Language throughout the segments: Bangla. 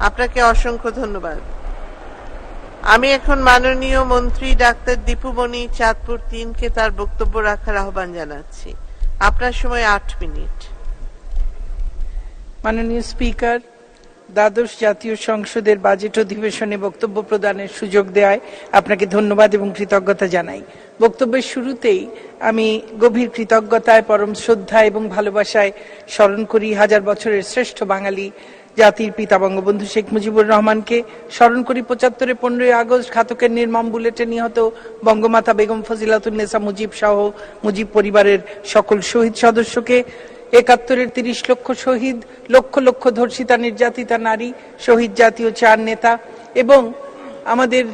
আপনাকে অসংখ্য ধন্যবাদ। আমি এখন মাননীয় মন্ত্রী ডাক্তার দীপুমণি চাঁদপুর তিনকে তার বক্তব্য রাখার আহ্বান জানাচ্ছি। আপনার সময় আট মিনিট। মাননীয় স্পিকার, দ্বাদশ জাতীয় সংসদের বাজেট অধিবেশনে বক্তব্য প্রদানের সুযোগ দেওয়ায় আপনাকে ধন্যবাদ এবং কৃতজ্ঞতা জানাই। বক্তব্যের শুরুতেই আমি গভীর কৃতজ্ঞতায়, পরম শ্রদ্ধা এবং ভালোবাসায় স্মরণ করি হাজার বছরের শ্রেষ্ঠ বাঙালি জাতির পিতা বঙ্গবন্ধু শেখ মুজিবুর রহমানকে স্মরণ করি পঁচাত্তরে পনেরোই আগস্ট ঘাতকের নির্মম বুলেটে নিহত বঙ্গমাতা বেগম ফজিলাতুন্নেসা মুজিব সহ মুজিব পরিবারের সকল শহীদ সদস্যকে একাত্তরের তিরিশ লক্ষ শহীদ, লক্ষ লক্ষ ধর্ষিতা, নির্যাতিতা নারী, শহীদ জাতীয় চার নেতা এবং আমাদের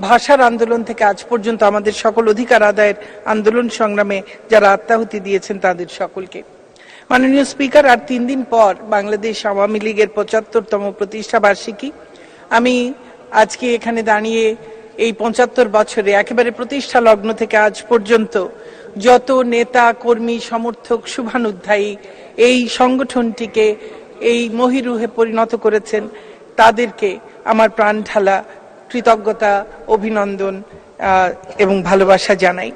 ভাষার আন্দোলন থেকে আজ পর্যন্ত আমাদের সকল অধিকার আদায়ের আন্দোলন সংগ্রামে যারা আত্মাহুতি দিয়েছেন তাদের সকলকে। মাননীয় স্পিকার, আর তিন দিন পর বাংলাদেশ আওয়ামী লীগের পঁচাত্তরতম প্রতিষ্ঠা বার্ষিকী। আমি আজকে এখানে দাঁড়িয়ে এই পঁচাত্তর বছরে একেবারে প্রতিষ্ঠা লগ্ন থেকে আজ পর্যন্ত যত নেতা, কর্মী, সমর্থক, শুভানুধ্যায়ী এই সংগঠনটিকে এই মহিরুহে পরিণত করেছেন, তাদেরকে আমার প্রাণ ঢালা কৃতজ্ঞতা, অভিনন্দন এবং ভালোবাসা জানাই।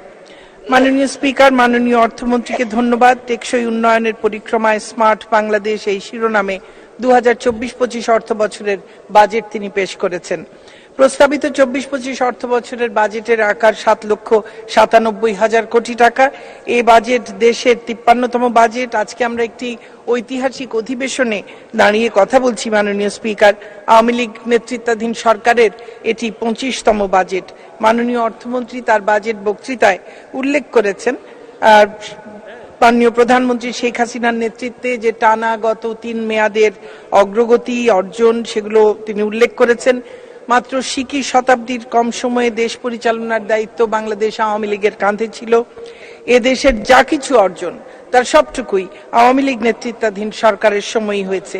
মাননীয় স্পিকার, মাননীয় অর্থমন্ত্রীকে ধন্যবাদ। টেকসই উন্নয়নের পরিক্রমায় স্মার্ট বাংলাদেশ এই শিরোনামে দু হাজার চব্বিশ পঁচিশ অর্থ বছরের বাজেট তিনি পেশ করেছেন। প্রস্তাবিত চব্বিশ পঁচিশ অর্থ বছরের বাজেটের আকার সাত লক্ষ সাতানব্বই হাজার কোটি টাকা। এই বাজেট দেশের তিপ্পান্নতম বাজেট। আজকে আমরা একটি ঐতিহাসিক অধিবেশনে দাঁড়িয়ে কথা বলছি মাননীয় স্পিকার। আওয়ামী লীগ নেতৃত্বাধীন সরকারের এটি পঁচিশতম বাজেট। মাননীয় অর্থমন্ত্রী তার বাজেট বক্তৃতায় উল্লেখ করেছেন। আর মাননীয় প্রধানমন্ত্রী শেখ হাসিনার নেতৃত্বে যে টানা গত তিন মেয়াদের অগ্রগতি, অর্জন, সেগুলো তিনি উল্লেখ করেছেন। মাত্র সিকি শতাব্দীর কম সময়ে দেশ পরিচালনার দায়িত্ব বাংলাদেশ আওয়ামী লীগের কাঁধে ছিল। এ দেশের যা কিছু অর্জন, তার সবটুকুই আওয়ামী লীগ নেতৃত্বাধীন সরকারের সময়ই হয়েছে।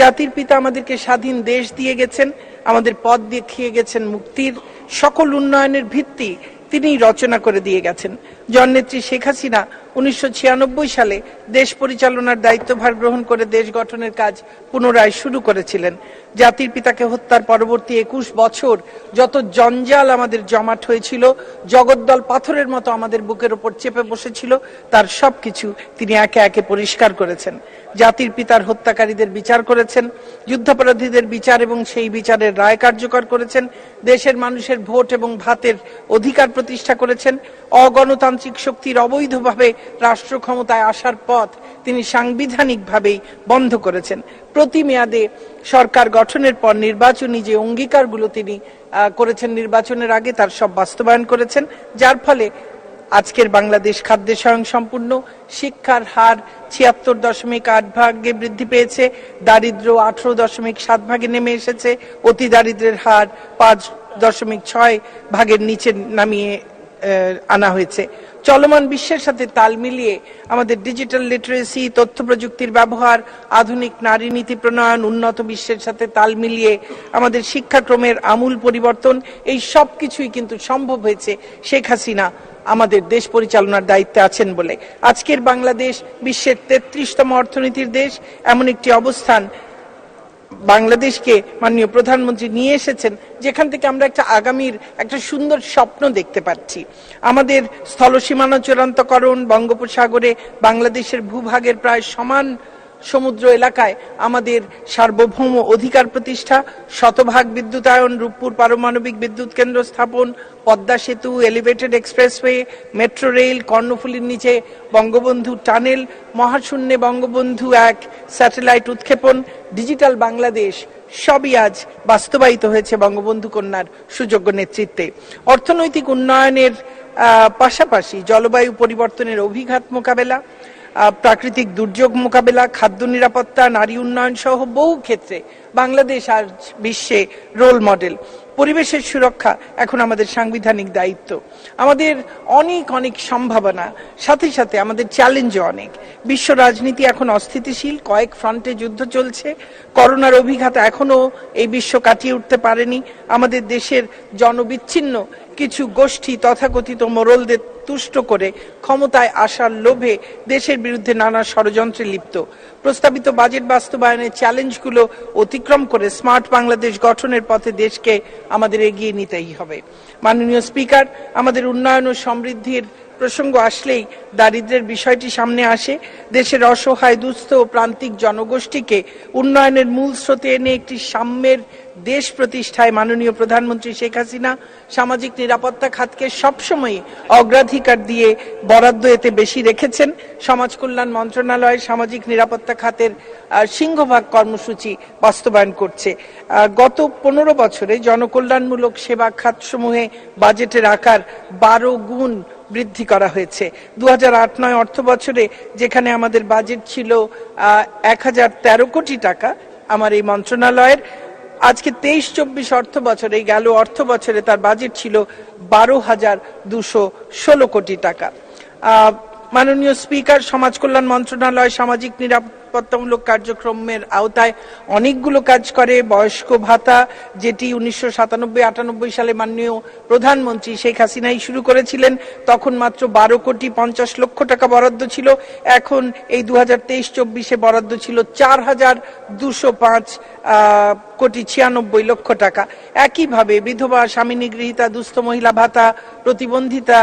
জাতির পিতা আমাদেরকে স্বাধীন দেশ দিয়ে গেছেন, আমাদের পথ দেখিয়ে গেছেন মুক্তির সকল উন্নয়নের ভিত্তি তিনি রচনা করে দিয়ে গেছেন। জননেত্রী শেখ হাসিনা উনিশশো ছিয়ানব্বই সালে দেশ পরিচালনার দায়িত্বভার গ্রহণ করে দেশ গঠনের কাজ পুনরায় শুরু করেছিলেন। জাতির পিতাকে হত্যার পরবর্তী একুশ বছর যত জঞ্জাল আমাদের জমাট হয়েছিল, জগদ্দল পাথরের মতো আমাদের বুকের ওপর চেপে বসেছিল, তার সবকিছু তিনি একে একে পরিষ্কার করেছেন। জাতির পিতার হত্যাকারীদের বিচার করেছেন, যুদ্ধাপরাধীদের বিচার এবং সেই বিচারের রায় কার্যকর করেছেন, দেশের মানুষের ভোট এবং ভাতের অধিকার প্রতিষ্ঠা করেছেন, অগণতান্ত্রিক শক্তির অবৈধভাবে রাষ্ট্র ক্ষমতায় আসার পথ তিনি সাংবিধানিকভাবেই বন্ধ করেছেন। প্রতি মেয়াদে সরকার গঠনের পর নির্বাচনী যে অঙ্গীকারগুলো তিনি করেছেন নির্বাচনের আগে, তার সব বাস্তবায়ন করেছেন, যার ফলে আজকের বাংলাদেশ খাদ্যে স্বয়ং সম্পূর্ণ শিক্ষার হার ছিয়াত্তর দশমিক আট ভাগে বৃদ্ধি পেয়েছে, দারিদ্র আঠারো দশমিক সাত ভাগে নেমে এসেছে, অতি দারিদ্রের হার পাঁচ দশমিক ছয় ভাগের নিচে নামিয়ে আনা হয়েছে। চলমান বিশ্বের সাথে তাল মিলিয়ে আমাদের ডিজিটাল লিটারেসি তথ্য প্রযুক্তির ব্যবহার, আধুনিক নারী নীতি প্রণয়ন, উন্নত বিশ্বের সাথে তাল মিলিয়ে আমাদের শিক্ষাক্রমের আমূল পরিবর্তন, এই সব কিছুই কিন্তু সম্ভব হয়েছে শেখ হাসিনা আমাদের দেশ পরিচালনার দায়িত্বে আছেন বলে। আজকের বাংলাদেশ বিশ্বের তেত্রিশতম অর্থনীতির দেশ, এমন একটি অবস্থান বাংলাদেশকে মাননীয় প্রধানমন্ত্রী নিয়ে এসেছেন, যেখান থেকে আমরা একটা আগামীর একটা সুন্দর স্বপ্ন দেখতে পাচ্ছি। আমাদের স্থলসীমানা চূড়ান্তকরণ, বঙ্গোপসাগরে বাংলাদেশের ভূভাগের প্রায় সমান সমুদ্র এলাকায় আমাদের সার্বভৌম অধিকার প্রতিষ্ঠা, শতভাগ বিদ্যুতায়ন, রূপপুর পারমাণবিক বিদ্যুৎ কেন্দ্র স্থাপন, Padma Setu, elevated expressway, metro rail, কর্ণফুলীর নিচে বঙ্গবন্ধু টানেল, মহাশূন্যে বঙ্গবন্ধু এক স্যাটেলাইট উৎক্ষেপণ, ডিজিটাল বাংলাদেশ সবই আজ বাস্তবায়িত হয়েছে বঙ্গবন্ধু কন্যার সুযোগ্য নেতৃত্বে। অর্থনৈতিক উন্নয়নের পাশাপাশি জলবায়ু পরিবর্তনের অভিঘাত মোকাবেলা প্রাকৃতিক দুর্যোগ মোকাবেলা, খাদ্য নিরাপত্তা, নারী উন্নয়ন সহ বহু ক্ষেত্রে বাংলাদেশ আজ বিশ্বে রোল মডেল পরিবেশের সুরক্ষা এখন আমাদের সাংবিধানিক দায়িত্ব। আমাদের অনেক অনেক সম্ভাবনা, সাথে সাথে আমাদের চ্যালেঞ্জও অনেক। বিশ্ব রাজনীতি এখন অস্থিতিশীল, কয়েক ফ্রন্টে যুদ্ধ চলছে। করোনার অভিঘাত এখনও এই বিশ্ব কাটিয়ে উঠতে পারেনি। আমাদের দেশের জনবিচ্ছিন্ন কিছু গোষ্ঠী তথাকথিত মোরলদের তুষ্ট করে ক্ষমতায় আসার লোভে দেশের বিরুদ্ধে নানা ষড়যন্ত্রে লিপ্ত। প্রস্তাবিত বাজেট বাস্তবায়নের চ্যালেঞ্জগুলো অতিক্রম করে স্মার্ট বাংলাদেশ গঠনের পথে দেশকে আমাদের এগিয়ে নিতেই হবে। মাননীয় স্পিকার, আমাদের উন্নয়ন ও সমৃদ্ধির প্রসঙ্গ আসলেই দারিদ্র্যের বিষয়টি সামনে আসে। দেশের অসহায়, দুস্থ ও প্রান্তিক জনগোষ্ঠীকে উন্নয়নের মূল স্রোতে এনে একটি সাম্যের দেশ প্রতিষ্ঠায় মাননীয় প্রধানমন্ত্রী শেখ হাসিনা সামাজিক নিরাপত্তা খাতকে সবসময় অগ্রাধিকার দিয়ে বরাদ্দ এতে বেশি রেখেছেন। সমাজ কল্যাণ মন্ত্রণালয় সামাজিক নিরাপত্তা খাতের সিংহভাগ কর্মসূচি বাস্তবায়ন করছে। গত পনেরো বছরে জনকল্যাণমূলক সেবা খাতসমূহে বাজেটের আকার বারো গুণ বৃদ্ধি করা হয়েছে। দু হাজার আট নয় অর্থ বছরে যেখানে আমাদের বাজেট ছিল এক হাজার তেরো কোটি টাকা, আমার এই মন্ত্রণালয়ের আজকে তেইশ চব্বিশ অর্থ বছরে গেল অর্থ বছরে তার বাজেট ছিল বারো হাজার দুশো ষোলো কোটি টাকা। মাননীয় স্পিকার, সমাজ কল্যাণ মন্ত্রণালয়, সামাজিক নিরাপত্তামূলক কার্যক্রমের আওতায় অনেকগুলো কাজ করে, বয়স্ক ভাতা, যেটি উনিশশো সাতানব্বই, আটানব্বই সালে মাননীয় প্রধানমন্ত্রী শেখ হাসিনাই শুরু করেছিলেন, তখন মাত্র বারো কোটি পঞ্চাশ লক্ষ টাকা বরাদ্দ ছিল, এখন এই দু হাজার তেইশ চব্বিশে বরাদ্দ ছিল চার হাজার দুশো পাঁচ কোটি ছিয়ানব্বই লক্ষ টাকা। একইভাবে বিধবা, স্বামী নিগৃহীতা, দুস্থ মহিলা ভাতা, প্রতিবন্ধিতা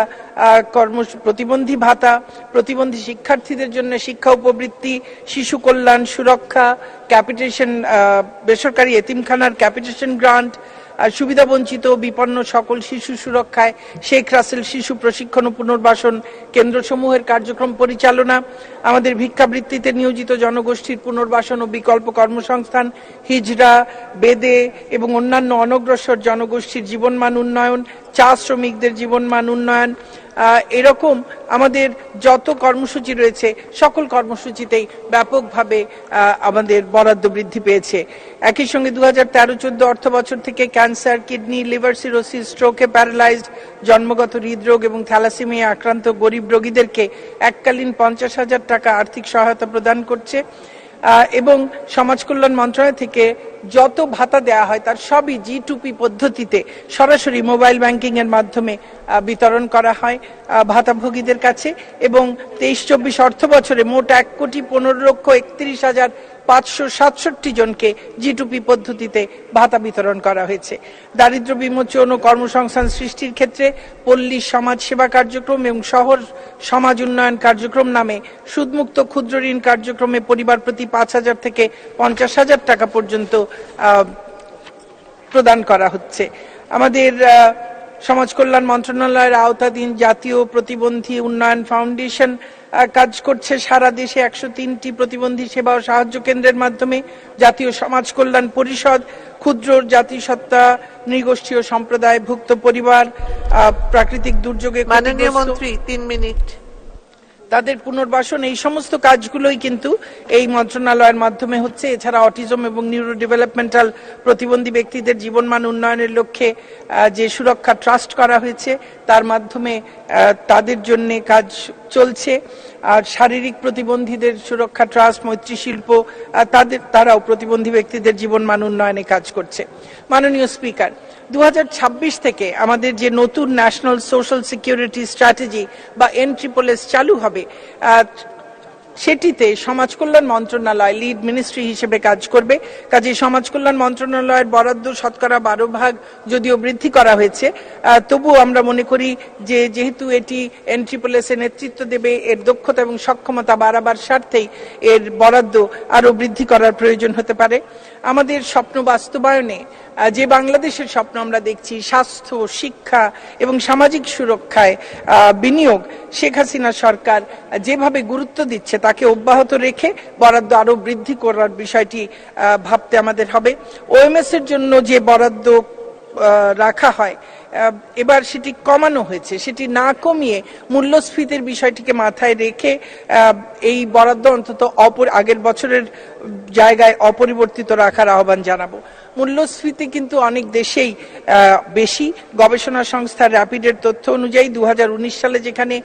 কর্ম, প্রতিবন্ধী ভাতা, প্রতিবন্ধী শিক্ষার্থীদের জন্য শিক্ষা উপবৃত্তি, শিশু কল্যাণ সুরক্ষা, ক্যাপিটেশন বেসরকারি এতিমখানার ক্যাপিটেশন গ্রান্ট আর সুবিধা বঞ্চিত, বিপন্ন সকল শিশু সুরক্ষায় শেখ রাসেল শিশু প্রশিক্ষণ ও পুনর্বাসন কেন্দ্রসমূহের কার্যক্রম পরিচালনা, আমাদের ভিক্ষাবৃত্তিতে নিয়োজিত জনগোষ্ঠীর পুনর্বাসন ও বিকল্প কর্মসংস্থান, হিজড়া, বেদে এবং অন্যান্য অনগ্রসর জনগোষ্ঠীর জীবনমান উন্নয়ন চা শ্রমিকদের জীবনমান উন্নয়ন এরকম আমাদের যত কর্মসূচি রয়েছে, সকল কর্মসূচিতেই ব্যাপকভাবে আমাদের বরাদ্দ বৃদ্ধি পেয়েছে। একই সঙ্গে দু হাজার তেরো, চোদ্দ অর্থ বছর থেকে ক্যান্সার, কিডনি, লিভার সিরোসিস, স্ট্রোকে প্যারালাইজড, জন্মগত হৃদরোগ এবং থ্যালাসেমিয়া আক্রান্ত গরিব রোগীদেরকে এককালীন পঞ্চাশ হাজার টাকা আর্থিক সহায়তা প্রদান করছে। এবং সমাজ কল্যাণ মন্ত্রণালয় থেকে যত ভাতা দেওয়া হয় তার সবই জি টুপি পদ্ধতিতে সরাসরি মোবাইল ব্যাংকিং এর মাধ্যমে বিতরণ করা হয় ভাতাভোগীদের কাছে এবং তেইশ চব্বিশ অর্থ বছরে মোট এক কোটি পনেরো লক্ষ একত্রিশ হাজার পাঁচশো সাতষট্টি জনকে জিটুপি পদ্ধতিতে ভাতা বিতরণ করা হয়েছে। দারিদ্র বিমোচন ও কর্মসংস্থান সৃষ্টির ক্ষেত্রে পল্লী সমাজ সেবা কার্যক্রম এবং শহর সমাজ উন্নয়ন কার্যক্রম নামে সুদমুক্ত ক্ষুদ্র ঋণ কার্যক্রমে পরিবার প্রতি পাঁচ হাজার থেকে পঞ্চাশ হাজার টাকা পর্যন্ত প্রদান করা হচ্ছে। আমাদের সমাজ কল্যাণ মন্ত্রণালয়ের আওতাধীন জাতীয় প্রতিবন্ধী উন্নয়ন ফাউন্ডেশন কাজ করছে সারা দেশে একশো তিনটি প্রতিবন্ধী সেবা ও সাহায্য কেন্দ্রের মাধ্যমে। জাতীয় সমাজ কল্যাণ পরিষদ ক্ষুদ্র জাতিসত্তা নৃগোষ্ঠী ও সম্প্রদায় ভুক্ত পরিবার প্রাকৃতিক দুর্যোগে মাননীয় মন্ত্রী তিন মিনিট। তাদের পুনর্বাসন, এই সমস্ত কাজগুলোই কিন্তু এই মন্ত্রণালয়ের মাধ্যমে হচ্ছে। এছাড়া অটিজম এবং নিউরো ডেভেলপমেন্টাল প্রতিবন্ধী ব্যক্তিদের জীবনমান উন্নয়নের লক্ষ্যে যে সুরক্ষা ট্রাস্ট করা হয়েছে, তার মাধ্যমে তাদের জন্য কাজ চলছে। আর শারীরিক প্রতিবন্ধীদের সুরক্ষা, ট্রাস্ট, মৈত্রী শিল্প তাদের, তারাও প্রতিবন্ধী ব্যক্তিদের জীবন মান উন্নয়নে কাজ করছে। মাননীয় স্পিকার দু হাজার ছাব্বিশ থেকে আমাদের যে নতুন ন্যাশনাল সোশ্যাল সিকিউরিটি স্ট্র্যাটেজি বা এনট্রিপোলেস চালু হবে সেটিতে সমাজ কল্যাণ মন্ত্রণালয় লিড মিনিস্ট্রি হিসেবে কাজ করবে। কাজে সমাজ কল্যাণ মন্ত্রণালয়ের বরাদ্দ শতকরা বারো ভাগ যদিও বৃদ্ধি করা হয়েছে। তবুও আমরা মনে করি যে যেহেতু এটি এনট্রিপোলেসে নেতৃত্ব দেবে, এর দক্ষতা এবং সক্ষমতা বাড়াবার স্বার্থেই এর বরাদ্দ আরও বৃদ্ধি করার প্রয়োজন হতে পারে। আমাদের স্বপ্ন বাস্তবায়নে যে বাংলাদেশের স্বপ্ন আমরা দেখছি, স্বাস্থ্য, শিক্ষা এবং সামাজিক সুরক্ষায় বিনিয়োগ, শেখ হাসিনা সরকার যেভাবে গুরুত্ব দিচ্ছে, তাকে অব্যাহত রেখে বরাদ্দ আরও বৃদ্ধি করার বিষয়টি ভাবতে আমাদের হবে। ওএমএস এর জন্য যে বরাদ্দ রাখা হয় এবার সেটি কমানো হয়েছে, সেটি না কমিয়ে মূল্যস্ফীতির বিষয়টিকে মাথায় রেখে এই বরাদ্দ অন্তত অপর আগের বছরের জায়গায় অপরিবর্তিত রাখার আহ্বান জানাব। মূল্যস্ফীতি কিন্তু অনেক দেশেই বেশি। গবেষণা সংস্থা র্যাপিডের তথ্য অনুযায়ী দু হাজার উনিশ সালে যেখানে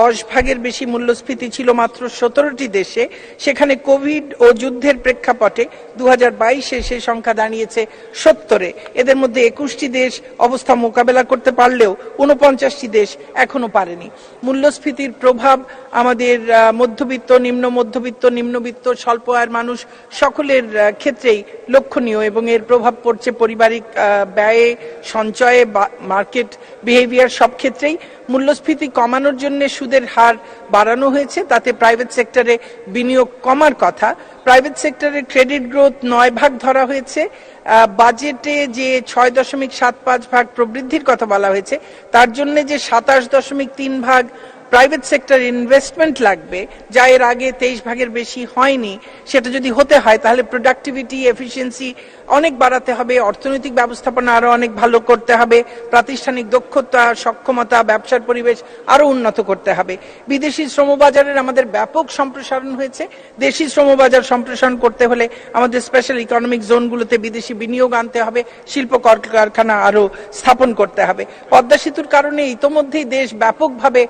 দশ ভাগের বেশি মূল্যস্ফীতি ছিল মাত্র সতেরোটি দেশে, সেখানে কোভিড ও যুদ্ধের প্রেক্ষাপটে দু হাজার বাইশে সে সংখ্যা দাঁড়িয়েছে সত্তরে। এদের মধ্যে একুশটি দেশ অবস্থা মোকাবেলা করতে পারলেও উনপঞ্চাশটি দেশ এখনও পারেনি। মূল্যস্ফীতির প্রভাব আমাদের মধ্যবিত্ত, নিম্ন মধ্যবিত্ত, নিম্নবিত্ত, স্বল্প আয়ের মানুষ সকলের ক্ষেত্রেই লক্ষণীয় এবং এর প্রভাব পড়ছে পারিবারিক ব্যয়ে, সঞ্চয়ে মার্কেট বিহেভিয়ার সব ক্ষেত্রেই। মূল্যস্ফীতি কমানোর জন্য সুদের হার বাড়ানো হয়েছে, তাতে প্রাইভেট সেক্টরে বিনিয়োগ কমার কথা। প্রাইভেট সেক্টরের ক্রেডিট গ্রোথ নয় ভাগ ধরা হয়েছে বাজেটে যে ছয় দশমিক সাত পাঁচ ভাগ প্রবৃদ্ধির কথা বলা হয়েছে, তার জন্য যে সাতাশ দশমিক তিন ভাগ প্রাইভেট সেক্টর ইনভেস্টমেন্ট লাগবে, যা এর আগে তেইশ ভাগের বেশি হয়নি, সেটা যদি হতে হয়, তাহলে প্রোডাক্টিভিটি এফিসিয়েন্সি অনেক বাড়াতে হবে, অর্থনৈতিক ব্যবস্থাপনা আরও অনেক ভালো করতে হবে, প্রাতিষ্ঠানিক দক্ষতা, সক্ষমতা, ব্যবসার পরিবেশ আরও উন্নত করতে হবে। বিদেশি শ্রমবাজারের আমাদের ব্যাপক সম্প্রসারণ হয়েছে। দেশি শ্রমবাজার সম্প্রসারণ করতে হলে আমাদের স্পেশাল ইকোনমিক জোনগুলোতে বিদেশি বিনিয়োগ আনতে হবে, শিল্প কারখানা আরও স্থাপন করতে হবে। পদ্মা সেতুর কারণে ইতোমধ্যেই দেশ ব্যাপকভাবে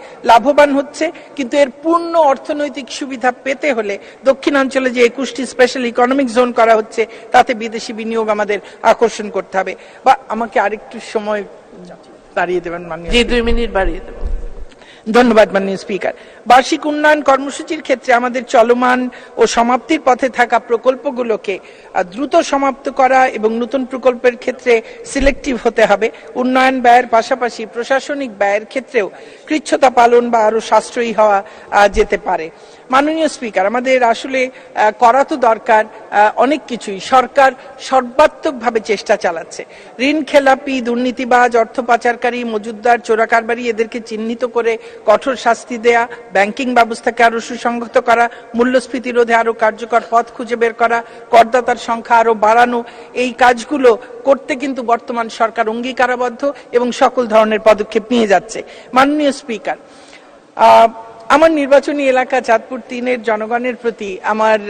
লাভবান হচ্ছে, কিন্তু এর পূর্ণ অর্থনৈতিক সুবিধা পেতে হলে দক্ষিণাঞ্চলে যে একুশটি স্পেশাল ইকোনমিক জোন করা হচ্ছে, তাতে বিদেশি বিনিয়োগ আমাদের আকর্ষণ করতে হবে। বা আমাকে আরেকটু সময় বাড়িয়ে দেবেন মানে দুই মিনিট বাড়িয়ে দেবো। ধন্যবাদ মাননীয় স্পিকার। বার্ষিক উন্নয়ন কর্মসূচির ক্ষেত্রে আমাদের চলমান ও সমাপ্তির পথে থাকা প্রকল্পগুলোকে দ্রুত সমাপ্ত করা এবং নতুন প্রকল্পের ক্ষেত্রে সিলেক্টিভ হতে হবে। উন্নয়ন ব্যয়ের পাশাপাশি প্রশাসনিক ব্যয়ের ক্ষেত্রেও কৃচ্ছতা পালন বা আরও সাশ্রয়ী হওয়া যেতে পারে। মাননীয় স্পিকার, আমাদের আসলে করা তো দরকার অনেক কিছুই। সরকার সর্বাত্মকভাবে চেষ্টা চালাচ্ছে। ঋণ খেলাপি, দুর্নীতিবাজ, অর্থ পাচারকারী মজুদদার চোরাকারবারি, এদেরকে চিহ্নিত করে কঠোর শাস্তি দেয়া, ব্যাংকিং ব্যবস্থাকে আরও সুসংহত করা, মূল্যস্ফীতি রোধে আরও কার্যকর পথ খুঁজে বের করা, করদাতার সংখ্যা আরও বাড়ানো, এই কাজগুলো করতে কিন্তু বর্তমান সরকার অঙ্গীকারাবদ্ধ এবং সকল ধরনের পদক্ষেপ নিয়ে যাচ্ছে। মাননীয় স্পিকার আমার নির্বাচনী এলাকা চাঁদপুর তিনের জনগণের প্রতি আমার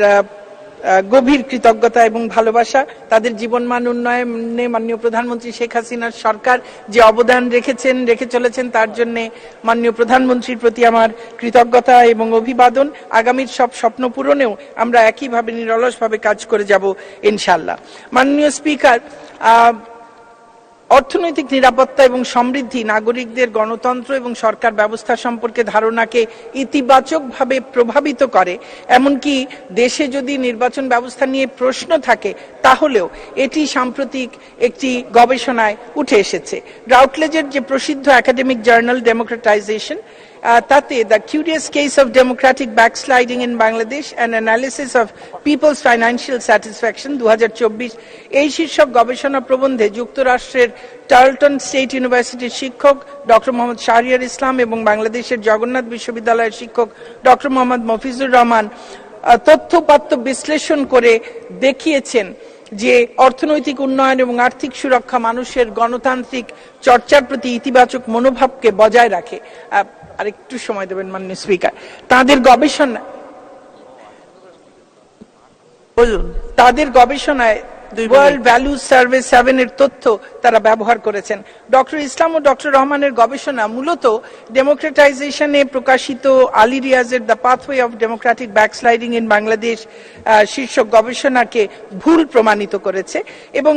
গভীর কৃতজ্ঞতা এবং ভালোবাসা। তাদের জীবনমান উন্নয়নে মাননীয় প্রধানমন্ত্রী শেখ হাসিনার সরকার যে অবদান রেখেছেন, রেখে চলেছেন, তার জন্য মাননীয় প্রধানমন্ত্রীর প্রতি আমার কৃতজ্ঞতা এবং অভিবাদন। আগামীর সব স্বপ্ন পূরণেও আমরা একইভাবে নিরলসভাবে কাজ করে যাব ইনশাল্লাহ মাননীয় স্পিকার অর্থনৈতিক নিরাপত্তা এবং সমৃদ্ধি, নাগরিকদের গণতন্ত্র এবং সরকার ব্যবস্থা সম্পর্কে ধারণাকে ইতিবাচকভাবে প্রভাবিত করে। এমনকি দেশে যদি নির্বাচন ব্যবস্থা নিয়ে প্রশ্ন থাকে, তাহলেও এটি সাম্প্রতিক একটি গবেষণায় উঠে এসেছে। রাউটলেজের যে প্রসিদ্ধ একাডেমিক জার্নাল ডেমোক্রেটাইজেশন তাতে the curious case of democratic backsliding in Bangladesh and analysis of people's financial satisfaction দুহাজার চব্বিশ এই শীর্ষক গবেষণা প্রবন্ধে যুক্তরাষ্ট্রের টার্লটন স্টেট ইউনিভার্সিটির শিক্ষক ডক্টর মোহাম্মদ শাহরিয়ার ইসলাম এবং বাংলাদেশের জগন্নাথ বিশ্ববিদ্যালয়ের শিক্ষক ডক্টর মোহাম্মদ মফিজুর রহমান আহ, তথ্যপাত্য বিশ্লেষণ করে দেখিয়েছেন যে অর্থনৈতিক উন্নয়ন এবং আর্থিক সুরক্ষা মানুষের গণতান্ত্রিক চর্চার প্রতি ইতিবাচক মনোভাবকে বজায় রাখে। আরেকটু সময় দেবেন মাননীয় স্পিকার তাদের গবেষণা বলুন তাদের গবেষণায়। ওয়ার্ল্ড ভ্যালু সার্ভে সেভেন এর তথ্য তারা ব্যবহার করেছেন। ডক্টর ইসলাম ও ডক্টর রহমানের গবেষণা মূলত ডেমোক্রেটাইজেশনে প্রকাশিত আলী রিয়াজের the pathway of democratic backsliding in Bangladesh শীর্ষক গবেষণাকে ভুল প্রমাণিত করেছে এবং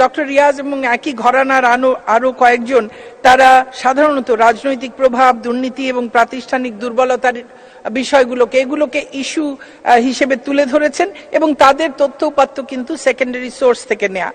ডক্টর রিয়াজ এবং একই ঘরানার আরও আরও কয়েকজন তারা সাধারণত রাজনৈতিক প্রভাব, দুর্নীতি এবং প্রাতিষ্ঠানিক দুর্বলতার বিষয়গুলোকে, এগুলোকে ইস্যু হিসেবে তুলে ধরেছেন এবং তাদের তথ্য উপাত্ত কিন্তু সেকেন্ডারি সোর্স থেকে নেয়া।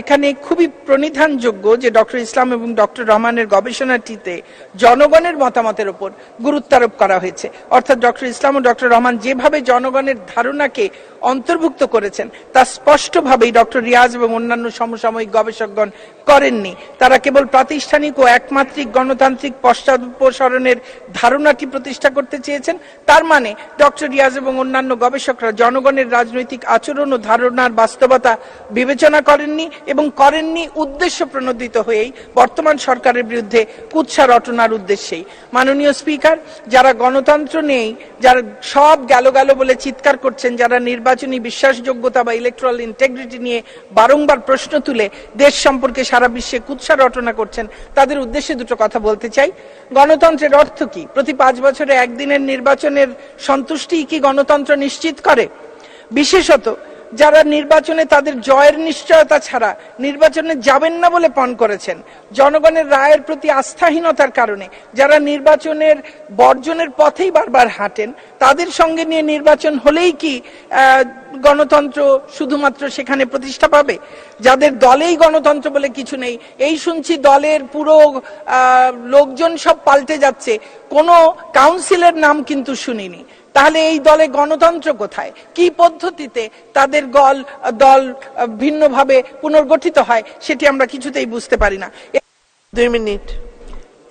এখানে খুবই প্রণিধানযোগ্য যে ডক্টর ইসলাম এবং ডক্টর রহমানের গবেষণাটিতে জনগণের মতামতের উপর গুরুত্বারোপ করা হয়েছে। অর্থাৎ ডক্টর ইসলাম ও ডক্টর রহমান যেভাবে জনগণের ধারণাকে অন্তর্ভুক্ত করেছেন। তা স্পষ্টভাবেই ডক্টর রিয়াজ এবং অন্যান্য সমসাময়িক গবেষকগণ করেননি। তারা কেবল প্রাতিষ্ঠানিক ও একমাত্রিক গণতান্ত্রিক পশ্চাদপসরণের ধারণাটি প্রতিষ্ঠা করতে চেয়েছেন। তার মানে ডক্টর রিয়াজ এবং অন্যান্য গবেষকরা জনগণের রাজনৈতিক আচরণ ও ধারণার বাস্তবতা বিবেচনা করেননি এবং করেননি উদ্দেশ্য প্রণোদিত হয়েই বর্তমান সরকারের বিরুদ্ধে কুৎসা রটনার উদ্দেশ্যেই। মাননীয় স্পিকার, যারা গণতন্ত্র নেই, যারা সব গেল গেল বলে চিৎকার করছেন, যারা নির্বাচনী বিশ্বাসযোগ্যতা বা ইলেকট্রাল ইন্টেগ্রিটি নিয়ে বারংবার প্রশ্ন তুলে দেশ সম্পর্কে সারা বিশ্বে কুৎসা রটনা করছেন, তাদের উদ্দেশ্যে দুটো কথা বলতে চাই। গণতন্ত্রের অর্থ কি? প্রতি পাঁচ বছরে একদিনের নির্বাচনের সন্তুষ্টি কি গণতন্ত্র নিশ্চিত করে? বিশেষত যারা নির্বাচনে তাদের জয়ের নিশ্চয়তা ছাড়া নির্বাচনে যাবেন না বলে পণ করেছেন। জনগণের রায়ের প্রতি আস্থাহীনতার কারণে যারা নির্বাচনের বর্জনের পথেই বারবার হাঁটেন, তাদের সঙ্গে নিয়ে নির্বাচন হলেই কি গণতন্ত্র শুধুমাত্র সেখানে প্রতিষ্ঠা পাবে? যাদের দলেই গণতন্ত্র বলে কিছু নেই, এই শুনছি দলের পুরো লোকজন সব পাল্টে যাচ্ছে। কোনো কাউন্সিলের নাম কিন্তু শুনিনি। তাহলে এই দলে গণতন্ত্র কোথায়? কি পদ্ধতিতে তাদের গল দল ভিন্নভাবে পুনর্গঠিত হয় সেটি আমরা কিছুতেই বুঝতে পারি না। দুই মিনিট।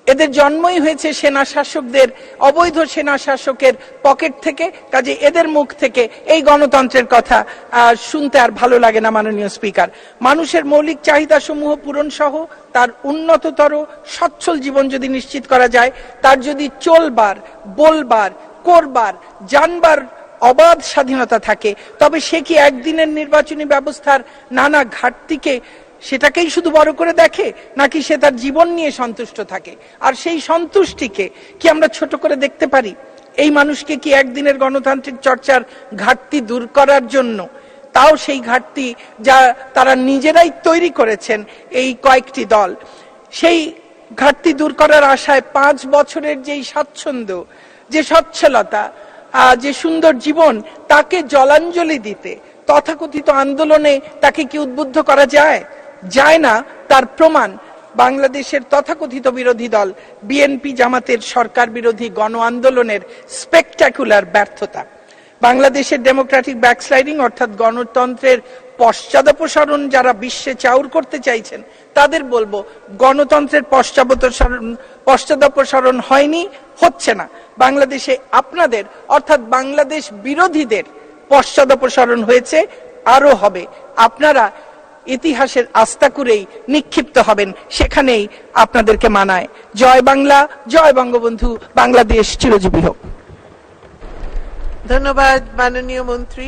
এদের জন্মই হয়েছে সেনা শাসকদের অবৈধ সেনা শাসকের পকেট থেকে কাজে এদের মুখ থেকে। এই গণতন্ত্রের কথা শুনতে আর ভালো লাগে না মাননীয় স্পিকার। মানুষের মৌলিক চাহিদা সমূহ পূরণ সহ তার উন্নততর সচ্ছল জীবন যদি নিশ্চিত করা যায় তার যদি চলবার বলবার করবার, জানবার অবাধ স্বাধীনতা থাকে। তবে সে কি একদিনের নির্বাচনী ব্যবস্থার নানা ঘাটতিকে সেটাকেই শুধু বড় করে দেখে, নাকি সে তার জীবন নিয়ে সন্তুষ্ট থাকে? আর সেই সন্তুষ্টিকে কি আমরা ছোট করে দেখতে পারি? এই মানুষকে কি একদিনের গণতান্ত্রিক চর্চার ঘাটতি দূর করার জন্য তাও সেই ঘাটতি যা তারা নিজেরাই তৈরি করেছেন এই কয়েকটি দল? সেই ঘাটতি দূর করার আশায় পাঁচ বছরের যেই স্বাচ্ছন্দ্য যে সচ্ছলতা যে সুন্দর জীবন, তাকে জলাঞ্জলি দিতে, তথাকথিত আন্দোলনে তাকে কি উদ্বুদ্ধ করা যায়? যায় না, তার প্রমাণ বাংলাদেশের তথাকথিত বিরোধী দল, বিএনপি জামাতের সরকার বিরোধী গণ আন্দোলনের স্পেকটাকুলার ব্যর্থতা। বাংলাদেশের ডেমোক্রেটিক ব্যাকস্লাইডিং অর্থাৎ গণতন্ত্রের পশ্চাদপসারণ যারা বিশ্বে চাউর করতে চাইছেন, তাদের বলব গণতন্ত্রের পশ্চাদপসারণ পশ্চাদপসারণ হয়নি, হচ্ছে না। বাংলাদেশে আপনাদের, অর্থাৎ বাংলাদেশ বিরোধীদের পশ্চাদপসারণ হয়েছে, আরও হবে। আপনারা ইতিহাসের আস্থা করেই নিক্ষিপ্ত হবেন, সেখানেই আপনাদেরকে মানায়। জয় বাংলা, জয় বঙ্গবন্ধু, বাংলাদেশ চিরজীবী হোক। ধন্যবাদ মাননীয় মন্ত্রী।